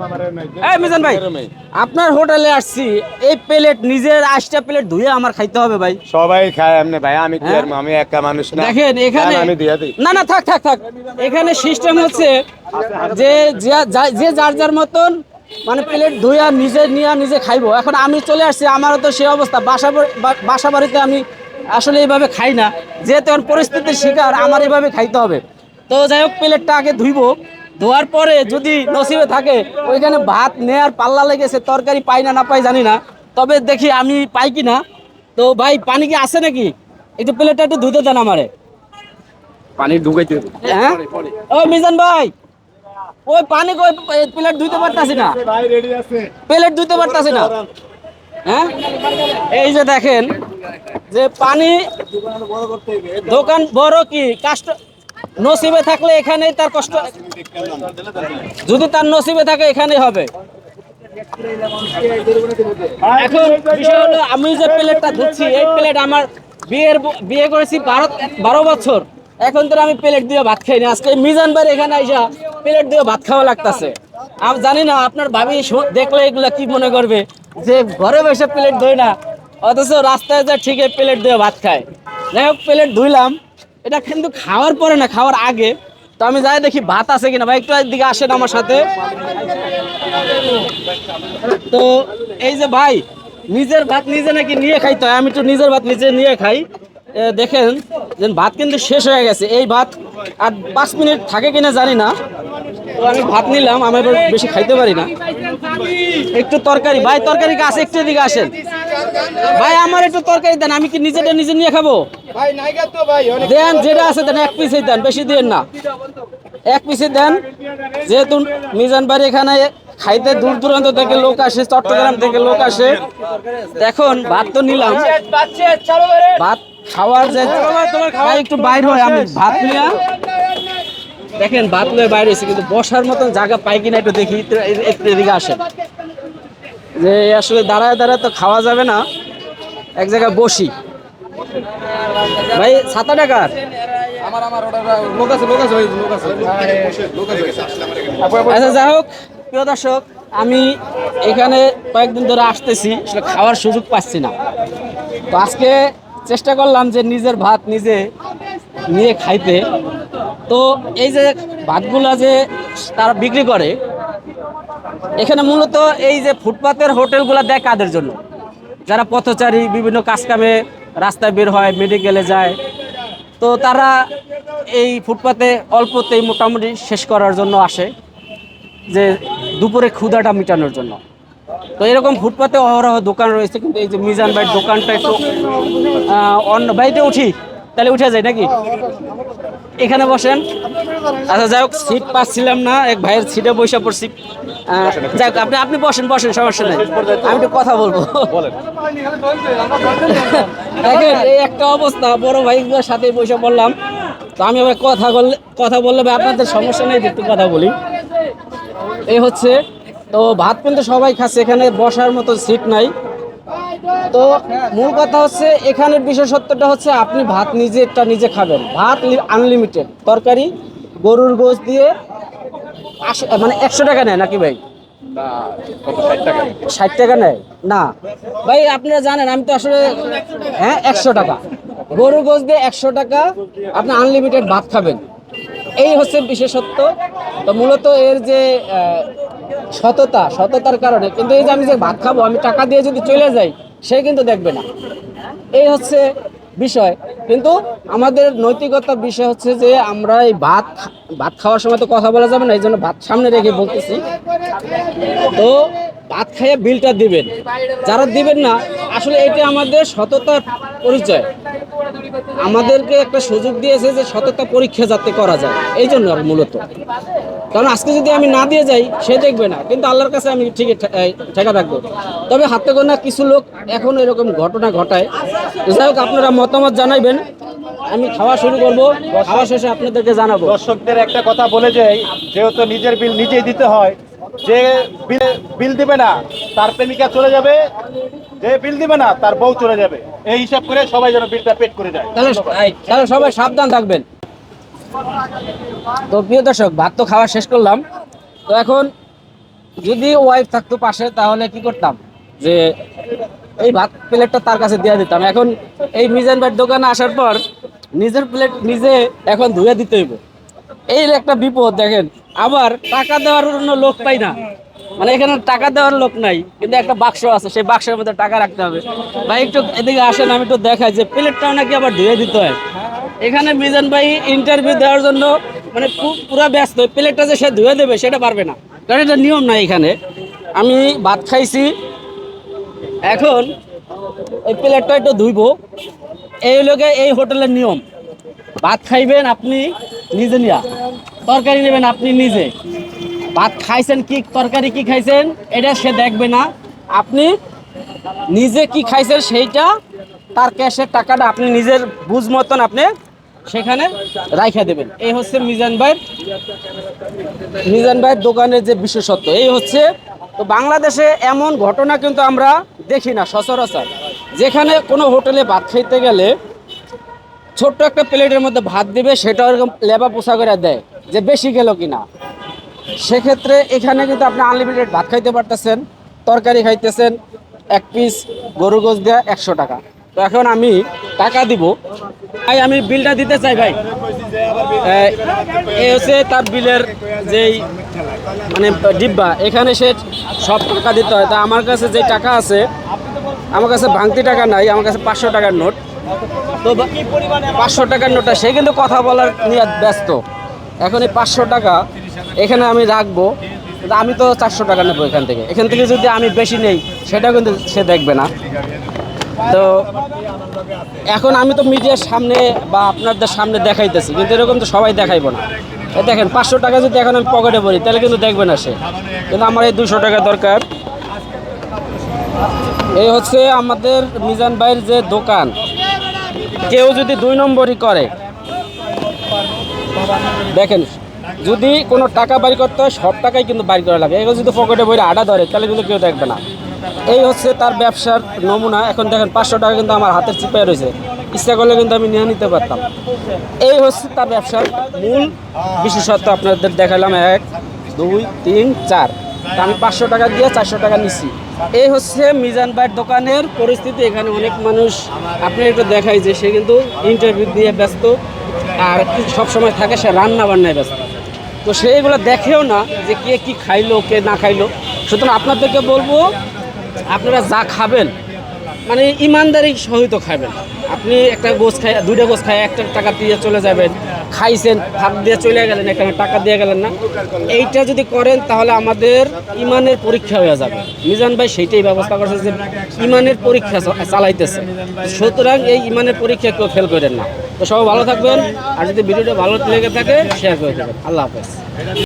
এই মিজান ভাই আপনার হোটেলে আসছি এই প্লেট নিজের আটটা প্লেট ধুয়ে আমার খাইতে হবে ভাই। সবাই খায় এমনি ভাই আমি কি? আমি একা মানুষ না। দেখেন এখানে আমি দিয়ে দিই। না না থাক থাক থাক। এখানে সিস্টেম হচ্ছে যে যে- যার যার মতন মানে প্লেট ধুইয়া নিজে নিয়ে নিজে খাইবো। এখন আমি চলে আসছি আমারও তো সেই অবস্থা। বাসা বাসা বাড়িতে আমি আসলে এইভাবে খাই না। যেহেতু এখন পরিস্থিতির শিকার আমার এইভাবে খাইতে হবে। তো যাই হোক প্লেটটা আগে ধুইবো। ধোয়ার পরে যদি নসিবে থাকে ওইখানে ভাত নেয়ার পাল্লা লেগেছে তরকারি পাই না না পাই জানি না। তবে দেখি আমি পাই কি না তো ভাই পানি কি আছে নাকি? একটু প্লেটটা একটু ধুতে দেন আমারে। পানি ঢুকাইতে হ্যাঁ? ও মিজান ভাই ওই পানি কই প্লেট ধুইতে পারতাছি না। ভাই রেডি আছে। প্লেট ধুইতে পারতাছি না। হ্যাঁ? এই যে দেখেন যে পানি দোকান বড় কি? কাস্ট নসিবে থাকলে এখানেই তার কষ্ট যদি তার নসিবে থাকে, এখানেই হবে। এখন বিষয় হলো, আমি যে প্লেটটা ধুচ্ছি, এই প্লেট আমার বিয়ের বিয়ে করেছি বারো বারো বছর। এখন তো আমি প্লেট দিয়ে ভাত খাই না। আজকে মিজান বাড়ি এখানে আইসা প্লেট দিয়ে ভাত খাওয়া লাগতাছে। আমি জানি না, আপনার ভাবি দেখলে এগুলা কি মনে করবে? যে ঘরে বসে প্লেট ধুই না, অথচ রাস্তায় যা ঠিক প্লেট দিয়ে ভাত খায়। যাই হোক, প্লেট ধুইলাম। এটা কিন্তু খাওয়ার পরে না, খাওয়ার আগে। তো আমি যাই দেখি ভাত আছে কিনা। ভাই, একটু এদিকে আসেন আমার সাথে। তো এই যে ভাই, নিজের ভাত নিজে নাকি নিয়ে খাইতে হয়? আমি তো নিজের ভাত নিজে নিয়ে খাই। দেখেন যে ভাত কিন্তু শেষ হয়ে গেছে। এই ভাত আর পাঁচ মিনিট থাকে কিনা জানি না। তো আমি ভাত নিলাম, আমি বেশি খাইতে পারি না। একটু তরকারি। ভাই তরকারি আছে একটু এদিকে আসেন। ভাই, আমার একটু তরকারি দেন। আমি কি নিজেটা নিজে নিয়ে খাব? তো দেন যেটা আছে দেন এক পিসে দেন বেশি দেন না। এক পিসে দেন। যেহেতু মিজান বাড়ি এখানে খাইতে দূর দূরান্ত থেকে লোক আসে চট্টগ্রাম থেকে লোক আসে এখন ভাত তো নিলাম। ভাত খাওয়ার যে একটু বাইর হয় আমি ভাত নিয়ে দেখেন ভাত নিয়ে বাইরে হয়েছে কিন্তু বসার মতন জায়গা পাই কিনা একটু দেখি এদিকে আসেন। যে আসলে দাঁড়ায় দাঁড়ায় তো খাওয়া যাবে না। এক জায়গায় বসি। ভাই সাত টাকার আমার আমার লোক আছে লোক আছে ওই লোক আছে লোক আছে। আচ্ছা যাই হোক প্রিয় দর্শক আমি এখানে কয়েকদিন ধরে আসতেছি আসলে খাওয়ার সুযোগ পাচ্ছি না। তো আজকে চেষ্টা করলাম যে নিজের ভাত নিজে নিয়ে খাইতে। তো এই যে ভাতগুলা যে তারা বিক্রি করে এখানে মূলত এই যে ফুটপাতের হোটেলগুলো দেয় কাদের জন্য? যারা পথচারী বিভিন্ন কাজকামে রাস্তায় বের হয় মেডিকেলে যায়। তো তারা এই ফুটপাতে অল্পতেই মোটামুটি শেষ করার জন্য আসে যে দুপুরে ক্ষুধাটা মেটানোর জন্য। তো এরকম ফুটপাতে অহরহ দোকান রয়েছে, কিন্তু এই যে মিজান ভাইয়ের দোকানটা একটু অন্য বাড়িতে উঠি। তাহলে উঠে যায় নাকি? এখানে বসেন। আচ্ছা যাই হোক সিট পাচ্ছিলাম না এক ভাইয়ের সিটে বসে পড়ছি। যাই হোক আপনি আপনি বসেন বসেন সমস্যা নেই। আমি একটু কথা বলব। দেখেন এই একটা অবস্থা বড় ভাইগুলোর সাথে বসে পড়লাম। তো আমি আবার কথা বললে কথা বললে ভাই আপনাদের সমস্যা নেই একটু কথা বলি। এই হচ্ছে তো ভাত কিন্তু সবাই খাচ্ছে এখানে বসার মতো সিট নাই। তো মূল কথা হচ্ছে, এখানের বিশেষত্বটা হচ্ছে আপনি ভাত নিজেরটা নিজে খাবেন। ভাত আনলিমিটেড তরকারি, গরুর গোশ দিয়ে মানে একশো টাকা নেয় নাকি ভাই? ষাট টাকা নেয়? না। ভাই, আপনারা জানেন, আমি তো আসলে হ্যাঁ একশো টাকা। গরুর গোশ দিয়ে একশো টাকা আপনি আনলিমিটেড ভাত খাবেন। এই হচ্ছে বিশেষত্ব। তো মূলত এর যে সততা, সততার কারণে, কিন্তু এই যে আমি যে ভাত খাব, আমি টাকা দিয়ে যদি চলে যাই সে কিন্তু দেখবে না। এই হচ্ছে বিষয়। কিন্তু আমাদের নৈতিকতার বিষয় হচ্ছে যে আমরা এই ভাত ভাত খাওয়ার সময় তো কথা বলা যাবে না এই জন্য ভাত সামনে রেখে বলতেছি। তো ভাত খাইয়ে বিলটা দিবেন। যারা দিবেন না, আসলে এটা আমাদের সততার পরিচয়। আমাদেরকে একটা সুযোগ দিয়েছে যে সততা পরীক্ষা যাতে করা যায়। এই জন্য আর মূলত। কারণ আজকে যদি আমি না দিয়ে যাই, সে দেখবে না। কিন্তু আল্লাহর কাছে আমি ঠিক ঠেকা থাকব। তবে হাতে গোনা কিছু লোক এখন এরকম ঘটনা ঘটায়। যাই হোক, আপনারা মতামত জানাইবেন। আমি খাওয়া শুরু করব। খাওয়া শেষে আপনাদেরকে জানাব। দর্শকদের একটা কথা বলে যাই, যেহেতু নিজের বিল নিজেই দিতে হয় যে বিল বিল দিবে না তার প্রেমিকা চলে যাবে। যে বিল দিবে না তার বউ চলে যাবে। এই হিসাব করে সবাই যেন বিলটা পেড করে যায় তাহলে সবাই সাবধান থাকবেন। তো প্রিয় দর্শক ভাত তো খাওয়া শেষ করলাম। তো এখন যদি ওয়াইফ থাকতো পাশে তাহলে কি করতাম? যে এই ভাত প্লেটটা তার কাছে দিয়ে দিতাম। এখন এই মিজান ভাইয়ের দোকানে আসার পর নিজের প্লেট নিজে এখন ধুয়ে দিতে হইব। এই একটা বিপদ, দেখেন। আবার টাকা দেওয়ার জন্য লোক পাই না। মানে এখানে টাকা দেওয়ার লোক নাই, কিন্তু একটা বাক্স আছে, সেই বাক্সের মধ্যে টাকা রাখতে হবে। ভাই, একটু এদিকে আসেন, আমি একটু দেখাই যে প্লেটটাও নাকি আবার ধুয়ে দিতে হয়। এখানে মিজান ভাই ইন্টারভিউ দেওয়ার জন্য মানে পুরা ব্যস্ত। প্লেটটা যে সে ধুয়ে দেবে, সেটা পারবে না। কারণ এটা নিয়ম নাই এখানে। আমি ভাত খাইছি। এখন এই প্লেটটা একটু ধুইবো। এই লোকে এই হোটেলের নিয়ম। ভাত খাইবেন আপনি নিজে নিয়া। তরকারি নেবেন আপনি নিজে। ভাত খাইছেন কি, তরকারি কি খাইছেন, এটা সে দেখবে না। আপনি নিজে কি খাইছেন সেইটা, তার ক্যাশের টাকাটা আপনি নিজের বুঝ মতন আপনি সেখানে রাইখা দেবেন। এই হচ্ছে মিজান ভাইয়ের মিজান ভাইয়ের দোকানের যে বিশেষত্ব, এই হচ্ছে তো বাংলাদেশে এমন ঘটনা কিন্তু আমরা দেখি না, সচরাচর। যেখানে কোনো হোটেলে ভাত খাইতে গেলে ছোট্ট একটা প্লেটের মধ্যে ভাত দিবে, সেটা এরকম লেবা করে দেয়। যে বেশি গেল কিনা। সেক্ষেত্রে এখানে কিন্তু আপনি আনলিমিটেড ভাত খাইতে পারতেছেন, তরকারি খাইতেছেন, এক পিস গরু গোস দেওয়া একশো টাকা। তো এখন আমি টাকা দিব। ভাই, আমি বিলটা দিতে চাই, ভাই। এই হচ্ছে তার বিলের যেই মানে ডিব্বা, এখানে সে সব টাকা দিতে হয়। তা আমার কাছে যে টাকা আছে, আমার কাছে ভাঙতি টাকা নাই, আমার কাছে পাঁচশো টাকার নোট। তো পাঁচশো টাকার নোটটা সে কিন্তু কথা বলার নিয়ে ব্যস্ত। এখন এই পাঁচশো টাকা এখানে আমি রাখব। আমি তো চারশো টাকা নেব এখান থেকে। এখান থেকে যদি আমি বেশি নেই সেটা কিন্তু সে দেখবে না। তো এখন আমি তো মিডিয়ার সামনে বা আপনাদের সামনে দেখাইতেছি, কিন্তু এরকম তো সবাই দেখাইবো না। এই দেখেন, পাঁচশো টাকা যদি এখন আমি পকেটে পড়ি তাহলে কিন্তু দেখবে না সে। কিন্তু আমার এই দুশো টাকা দরকার। এই হচ্ছে আমাদের মিজান ভাইয়ের যে দোকান। কেউ যদি দুই নম্বরই করে দেখেন, যদি কোনো টাকা বাড়ি করতে হয়, সব টাকাই কিন্তু বাড়ি করা লাগে। এগুলো যদি পকেটে বইরে আডা ধরে, তাহলে কিন্তু কেউ দেখবে না। এই হচ্ছে তার ব্যবসার নমুনা। এখন দেখেন, পাঁচশো টাকা কিন্তু আমার হাতের চিপায় রয়েছে। ইচ্ছা করলে কিন্তু আমি নিয়ে নিতে পারতাম। এই হচ্ছে তার ব্যবসার মূল বিশেষত্ব আপনাদের দেখালাম। এক, দুই, তিন, চার। আমি পাঁচশো টাকা দিয়ে চারশো টাকা নিচ্ছি এই হচ্ছে মিজান ভাইয়ের দোকানের পরিস্থিতি। এখানে অনেক মানুষ আপনি একটু দেখাই যে সে কিন্তু ইন্টারভিউ দিয়ে ব্যস্ত। আর সব সময় থাকে সে রান্না বান্নায় ব্যস্ত। তো সেইগুলো দেখেও না যে কে কি খাইলো, কে না খাইলো। সুতরাং আপনাদেরকে বলব, আপনারা যা খাবেন মানে ইমানদারি সহিত খাবেন। আপনি একটা গোছ খাই, দুইটা গোছ খাই, একটা টাকা দিয়ে চলে যাবেন, খাইছেন, ভাত দিয়ে চলে গেলেন, এখানে টাকা দিয়ে গেলেন না। এইটা যদি করেন, তাহলে আমাদের ইমানের পরীক্ষা হয়ে যাবে। মিজান ভাই সেইটাই ব্যবস্থা করছে যে ইমানের পরীক্ষা চালাইতেছে। সুতরাং এই ইমানের পরীক্ষা কেউ ফেল করেন না। তো সবাই ভালো থাকবেন। আর যদি ভিডিওটা ভালো লেগে থাকে শেয়ার করে দেবেন। আল্লাহ হাফেজ।